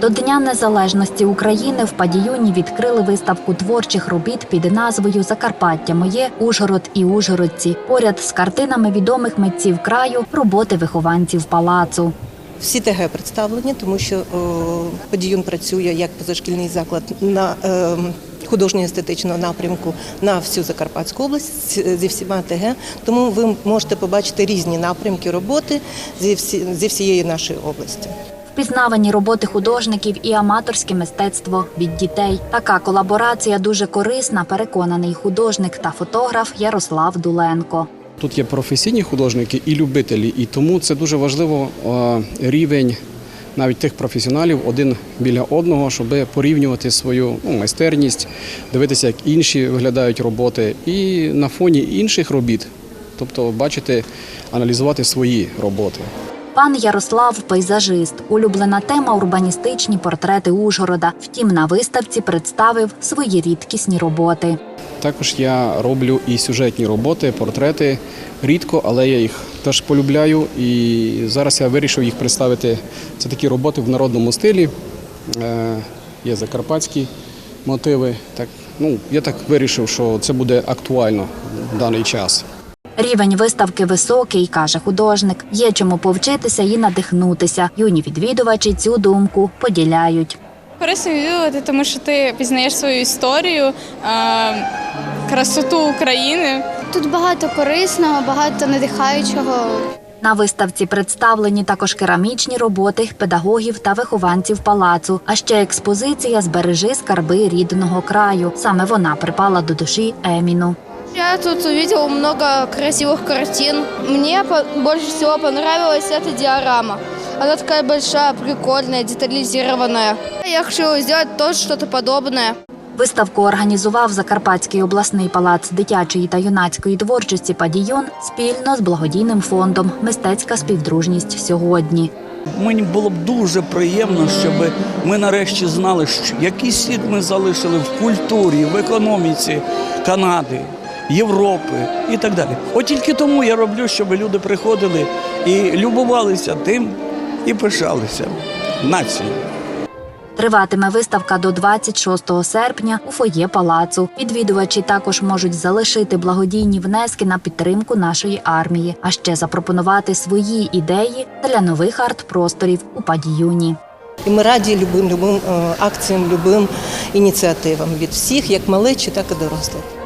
До Дня Незалежності України в Падіюні відкрили виставку творчих робіт під назвою Закарпаття моє Ужгород і Ужгородці. Поряд з картинами відомих митців краю роботи вихованців палацу. Всі ТГ представлені, тому що о, Подіюн працює як позашкільний заклад на е, художньо-естетичного напрямку на всю Закарпатську область зі всіма ТГ. Тому ви можете побачити різні напрямки роботи зі всієї нашої області. Впізнавані роботи художників і аматорське мистецтво від дітей. Така колаборація дуже корисна, переконаний художник та фотограф Ярослав Дуленко. Тут є професійні художники і любителі, і тому це дуже важливо е, рівень навіть тих професіоналів один біля одного, щоб порівнювати свою ну, майстерність, дивитися, як інші виглядають роботи, і на фоні інших робіт, тобто бачити, аналізувати свої роботи. Пан Ярослав пейзажист. Улюблена тема урбаністичні портрети Ужгорода. Втім, на виставці представив свої рідкісні роботи. Також я роблю і сюжетні роботи, портрети рідко, але я їх теж полюбляю. І зараз я вирішив їх представити. Це такі роботи в народному стилі. Е, Є закарпатські мотиви. Так, ну, я так вирішив, що це буде актуально в даний час. Рівень виставки високий, каже художник. Є чому повчитися і надихнутися. Юні відвідувачі цю думку поділяють. Корисно відвідувати, тому що ти пізнаєш свою історію, е, красоту України. Тут багато корисного, багато надихаючого. На виставці представлені також керамічні роботи педагогів та вихованців палацу. А ще експозиція Збережи скарби рідного краю. Саме вона припала до душі Еміну. Я тут увидела много красивых картин. Мне больше всего понравилась эта диорама. Она такая большая, прикольная, детализированная. Я хочу сделать тоже что-то подобное. Виставку організував Закарпатський обласний палац дитячої та юнацької творчості Падійон спільно з благодійним фондом Мистецька співдружність сьогодні. Мені було б дуже приємно, щоб ми нарешті знали, що який слід ми залишили в культурі, в економіці Канади, Європи і так далі. От тільки тому я роблю, щоб люди приходили і любувалися тим і пишалися нацією. Триватиме виставка до 26 серпня у фоє палацу. Відвідувачі також можуть залишити благодійні внески на підтримку нашої армії, а ще запропонувати свої ідеї для нових арт-просторів у Падіюні. І ми раді любим, любим е, акціям, любим ініціативам від всіх, як малечі, так і дорослих.